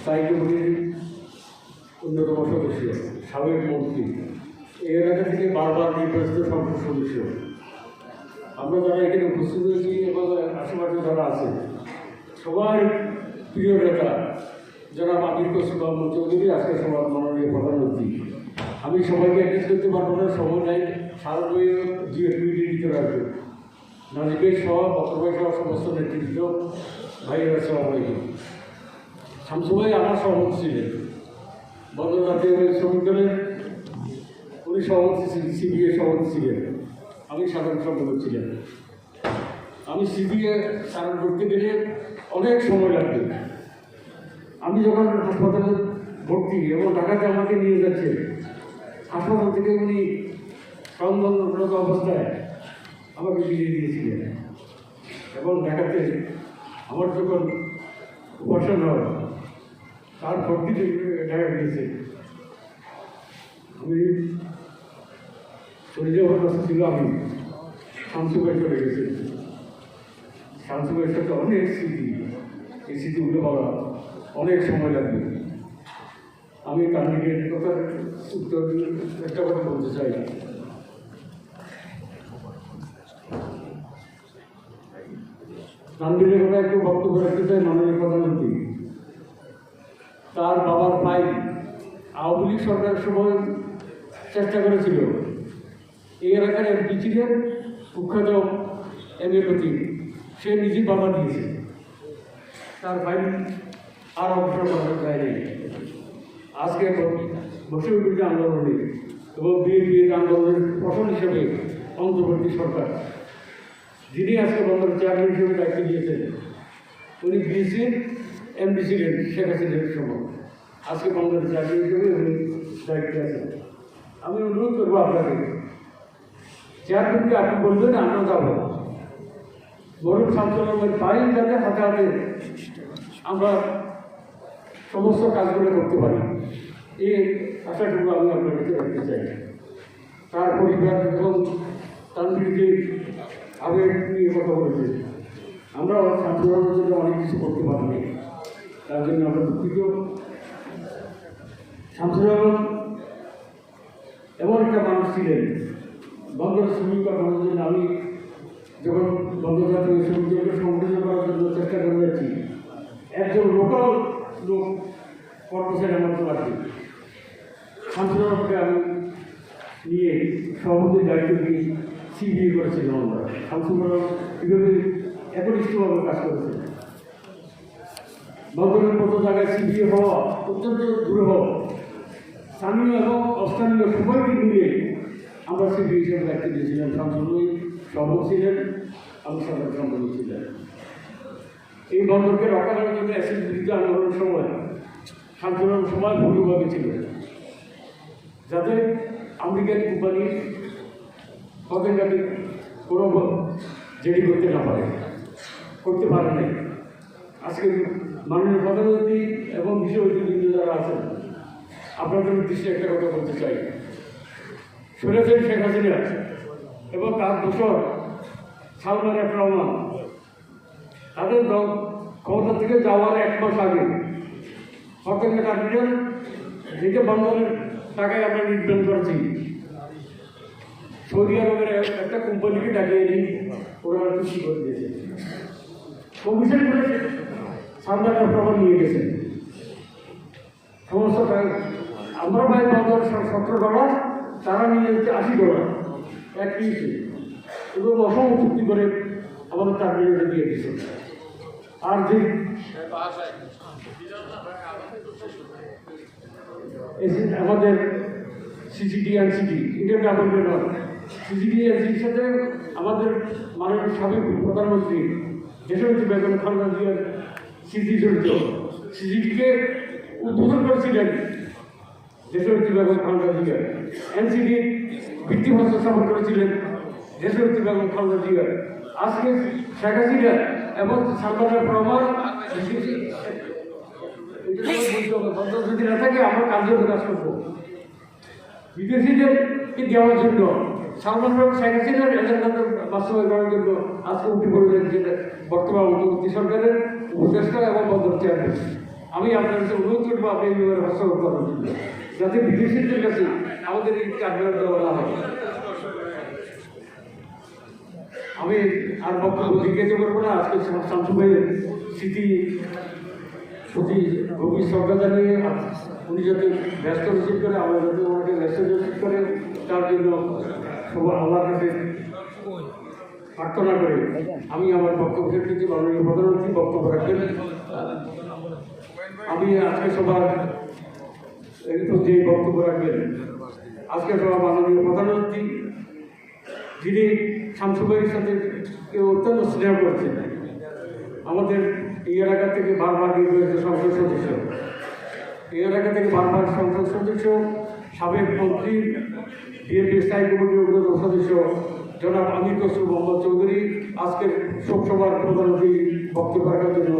স্থায়ী কমিটির অন্যতম সদস্য, সাবেক মন্ত্রী। এই এলাকা থেকে বারবার নির্বাচিত সংসদ সদস্য আমরা যারা এখানে উপস্থিত হয়েছি এবং আশেপাশে যারা আছে, সবার প্রিয় নেতা যারা আমির কসুবাম চৌধুরী, আজকে সবার মাননীয় প্রধানমন্ত্রী। আমি সবাইকে অ্যাড্রেস করতে পারব না সময় নাই সার্বজনীয় যে টুইটি দিতে রাখবে নাজিবের সহ বক্তব্য সহ সমস্ত নেতৃত্ব ভাইয়েরা সবাইকে শামসু ভাই আমার সহমত ছিলেন। বন্ধ জাতীয় উনি সভাপতি ছিলেন সিবিএ সভাপতি ছিলেন। আমি সাধারণ সম্পাদক ছিলেন আমি সিবিএ সাধারণ করতে গেলে অনেক সময় লাগবে। আমি যখন হাসপাতালে ভর্তি এবং ঢাকাতে আমাকে নিয়ে যাচ্ছে, হাসপাতাল থেকে উনি সংবন্ধরত অবস্থায় আমাকে ফিরিয়ে দিয়েছিলেন। এবং ঢাকাতে আমার যখন অপারেশন হয় তার ভর্তিতে ঢাকা গিয়েছে। আমি চলে যাওয়ার ছিল আমি। শামসুভাই চলে গেছে। শামসুভাইয়ের সাথে অনেক স্মৃতি। এই স্মৃতিগুলো বলা অনেক সময় লাগবে। আমি কান্ডিডেট কথা উত্তর একটা কথা বলতে চাই। কান্ডিডের কথা একটু বক্তব্য রাখতে চাই, মাননীয় প্রধানমন্ত্রী। তার বাবার ভাই আওয়ামী লীগ সরকারের সময় চেষ্টা করেছিল। এই এলাকার এমপি ছিলেন কুখ্যাত এমএলপতি সে নিজে বাবা দিয়েছে। তার ভাই আর অবসর করার যায় নেই। আজকে বসে বিরোধী আন্দোলনে এবং বিএনপির আন্দোলনের ফসল হিসেবে অন্তর্বর্তী সরকার। যিনি আজকে বন্দরের চেয়ারম্যান হিসেবে দায়িত্ব দিয়েছেন, উনি বিএসির এমডি ছিলেন, শেখ হাসিনার সময় আজকে বন্দরের চেয়ারম্যান হিসেবে উনি দায়িত্বে আছেন। আমি অনুরোধ করব আপনাকে, চেয়ারম্যানকে আপনি বলবেন আমরা যাব। বরুণ শামসুলের ফাইল যাতে হাতে হাতে আমরা সমস্ত কাজগুলো করতে পারি। এই আশাটুকু আমি আপনার কাছে রাখতে চাই। তার পরিবার এবং তান্ত্রিকের আবেগ নিয়ে কথা বলেছে আমরা শান্তিবানের অনেক কিছু করতে পারিনি। তার জন্য আমরা দুঃখিত। শামসুল এমন একটা মানুষ ছিলেন, বন্দর শ্রমিক বা মানুষের আমি যখন জাতীয় শ্রমিকদেরকে সংগঠিত করার জন্য চেষ্টা করে যাচ্ছি, একজন লোকাল লোক কর্মচারী আমার তো লাগবে শামসুলকে আমি নিয়ে সভাপতির দায়িত্ব দিয়ে সিবিএ করেছিলাম আমরা। শামসুল কীভাবে একনিষ্ঠভাবে কাজ করেছে বন্দরের মতো জায়গায় সিবিএ হওয়া অত্যন্ত দূরে হওয়া স্থানীয় এবং অস্থানীয় সবাইকে মিলে আমরা সিবিএ হিসেবে দায়িত্ব দিয়েছিলাম। শামসুলই সভাপতি ছিলেন আমি সাধারণ সম্পাদক ছিলেন। এই বন্দরকে রক্ষা করার জন্য অ্যাসিড বিরুদ্ধে আন্দোলনের সময় শামসুলের সময় ভূমিভাবে ছিল যাতে আমেরিকান কোম্পানির পকেটঘাটি কোনো জেডি করতে না পারে, করতে পারে নাই। আজকে মাননীয় প্রধানমন্ত্রী এবং বিশেষ ঐতিহ্য যারা আছেন আপনাদের উদ্দেশ্যে একটা কথা বলতে চাই। শুনেছেন শেখ হাসিনা এবং তার দোষর সালমান এফ রহমান। তাদের দল ক্ষমতা থেকে যাওয়ার এক মাস আগে হকারকে কাটলেন যেটা বন্ধনের টাকায় আমরা নির্মাণ করেছি। সৌদি আরবের একটা কোম্পানিকে ডাকিয়ে নিই ওরা খুশি করে দিয়েছে। কমিশন করে সালমান এফ রহমান নিয়ে গেছেন সমস্ত আমরা ভাই বন্দর সতেরো ডলার, তারা নিয়ে যাচ্ছে আশি ডলার, এক এবং অসম চুক্তি করে আমাদের টার্মিনালে দিয়ে দিচ্ছে আর যে আমাদের সিসিটি এনসিটি ইন্ডিয়ান গভর্নমেন্ট নয় সিসিটি এনসিটির সাথে আমাদের মাননীয় সাবেক প্রধানমন্ত্রী, দেশমন্ত্রী বেগম খালেদা জিয়ার সিসিটিকে উদ্বোধন করেছিলেন করেছিলেন আজকে এবং রহমান যদি না থাকে আমরা কার্যকর কাজ করব। দেওয়ার জন্য, সালমান খান, শেখ হাসিনার বাস্তবায়ন করার জন্য আজকে উঠে পড়ে যাচ্ছে বর্তমান সরকারের উপদেষ্টা এবং বন্দর চেয়ারম্যান আমি আপনার কাছে অনুরোধ করব আপনি এই ব্যাপারে হস্তক্ষেপ করার জন্য যাতে বিদেশিদের কাছে আমাদের এই কার্যক্রম দেওয়া না হয়। আমি আর বক্তব্য জিজ্ঞাসা করব না, আজকে শামসু ভাইয়ের স্মৃতি প্রতি গভীর শ্রদ্ধা জানিয়ে উনি যাতে ব্যস্ত রিসিভ করে, আমরা যাতে ওনাকে ব্যস্ত রিসিভ করে, তার জন্য সবার আল্লাহর কাছে প্রার্থনা করে। আমি আমার বক্তব্য করছি মাননীয় প্রধানমন্ত্রী বক্তব্য রাখবেন আমি আজকে সবার প্রতি বক্তব্য রাখবেন, আজকে সবার মাননীয় প্রধানমন্ত্রী, যিনি শামসুবাইয়ের সাথে অত্যন্ত স্নেহ করেছেন, আমাদের এই এলাকা থেকে বারবার নির্বাচিত সংসদ সদস্য। এই এলাকা থেকে বারবার সংসদ সদস্য, সাবেক মন্ত্রী বিএনপি স্থায়ী কমিটির সদস্য জনাব আমির কসুর মোহাম্মদ চৌধুরী আজকের শোকসভার প্রধানমন্ত্রী বক্তব্য রাখার জন্য